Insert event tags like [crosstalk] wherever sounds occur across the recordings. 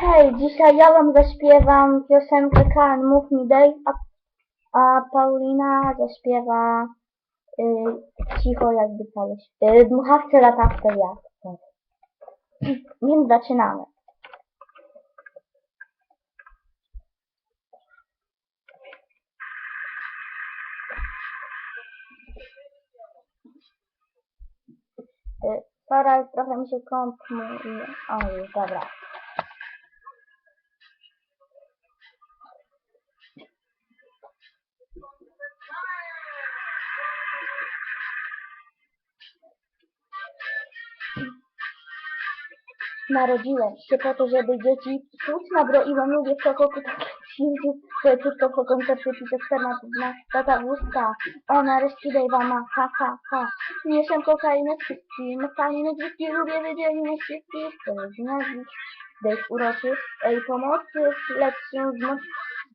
Hej, dzisiaj ja wam zaśpiewam piosenkę Kan Mów Mi Dave, a, a Paulina zaśpiewa y, cicho jakby cały y, Dmuchawce latawce. Tak. Więc zaczynamy. Y, Teraz trochę mi się komp mówi. O, już, dobra. Narodziłem się po to, żeby dzieci czuć nabroiłem, lubię w takie święty, że tylko po koncercie pisze na tata wózka, o nareszcie dejwa ma, ha ha ha, mieszam kokainę z wszystkim, fajne dzieci, lubię wydzieli na wszystkich, to jest nazwisk, dej uroczy, ej pomocy, lecz się zmoc,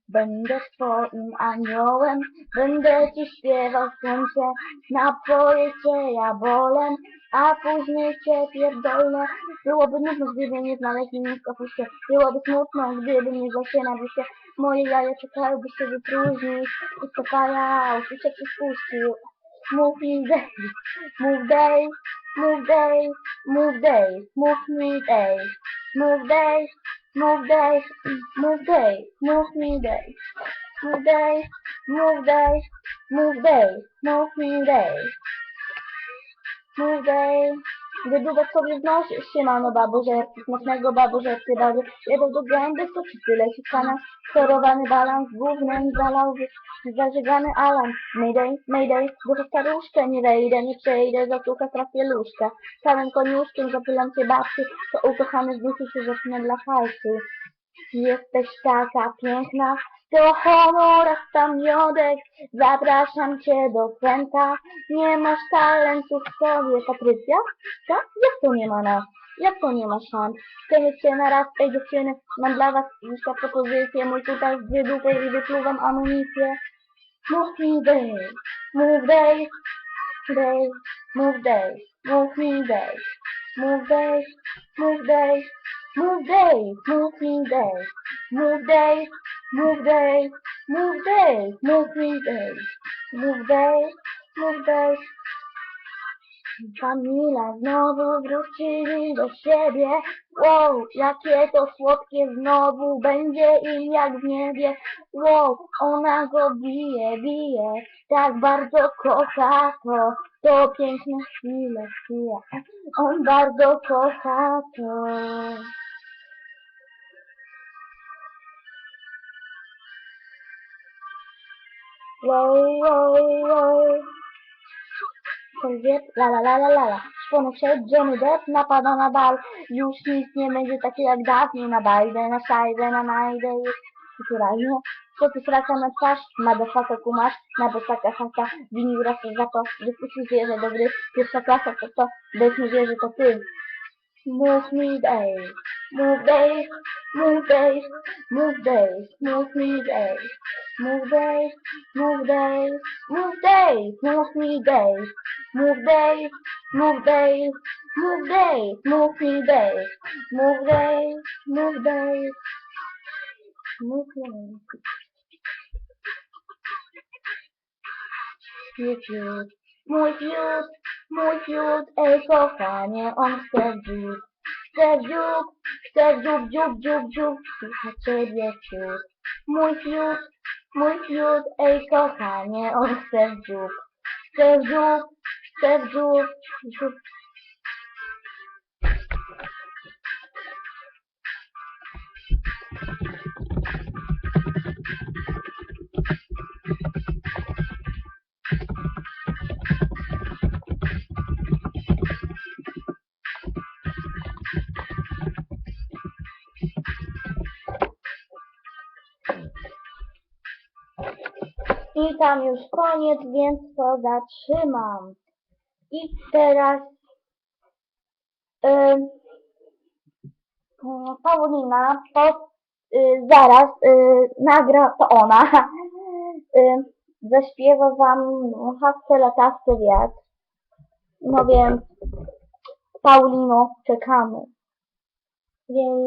Będę twoim aniołem, będę ci śpiewał słońce, napoję cię jabolem, a później cię pierdolę. Byłoby nudno, gdyby nie znaleźć mnie w kapuście, byłoby smutno, gdyby nie zasię na biście. Moje jaja czekałyby się wypróżnić, i to paja, usłyszę cię spuścił. Mów mi Dave, mów Dave, mów Dave, mów Dave, mów mi Dave, mów Dave, move Dave, move Dave, move me Dave, move Dave, move Dave, move Dave, move me Dave, move Dave. Wydubek sobie znosisz się, mano babożerki, smacznego babożerki bawię. Jedą do gęby, to ci tyle sikana, sterowany balans, gównem zalał, zażegany alarm. Mayday, mayday, do staruszkę nie wejdę, nie przejdę, zasłucha trafię lóżka. Całym koniuszkiem zapylam cię babci, to ukochany z duszy się zaczyna dla hajsu. Jesteś taka piękna, to honor, tam miodek, zapraszam cię do kwenta. Nie masz talentu w sobie, Patrycja? Tak? Jak to nie ma nas? Jak to nie ma szans? Mieć cię na raz, ej dziewczyny, mam dla was jeszcze propozycję, mój tutaj z i wypluwam amunicję. Move me Dave, move Dave, Dave, move Dave, move me Dave, move Dave, move Dave, move Dave, move me Dave, move Dave, move Dave, move Dave, move me Dave, move Dave, move Dave. Kamila znowu wrócili do siebie. Wow, jakie to słodkie znowu będzie im jak w niebie. Wow, ona go bije, bije, tak bardzo kocha to. To piękne chwile, chwile. On bardzo kocha to. Wow, wow, wow. La la la la la la. Szedł, Johnny Depp napada na bal. Już nic nie będzie takie jak dawniej na bajdę, na szajdę, na najdę. Kulturalnie. Co ty sraca na twarz? Motherfucker kumasz, na bosaka haka. Winił raz za to, że wpuścił zwierzę do gry. Pierwsza klasa to to, bez nie wierzy to ty. Move me Dave, move Dave, move Dave, move Dave, move me Dave, move Dave, move Dave, move Dave, move me Dave, move Dave, move Dave, move Dave, move me Dave, move Dave, move Dave, move Dave. Mój fiut, mój fiut, mój fiut, ej kochanie, on chce w dziób. Chce w dziób, chce w dziób, dziób, dziób, dziób, słucha ciebie. Mój fiut, mój fiut, ej kochanie, on chce w dziób. Chce w dziób, chce w dziób, dziób. I tam już koniec, więc to zatrzymam. I teraz y, Paulina po, y, zaraz y, nagra, to ona [laughs] y, zaśpiewa wam hasce latawce wiatr. No więc Paulino, czekamy. Więc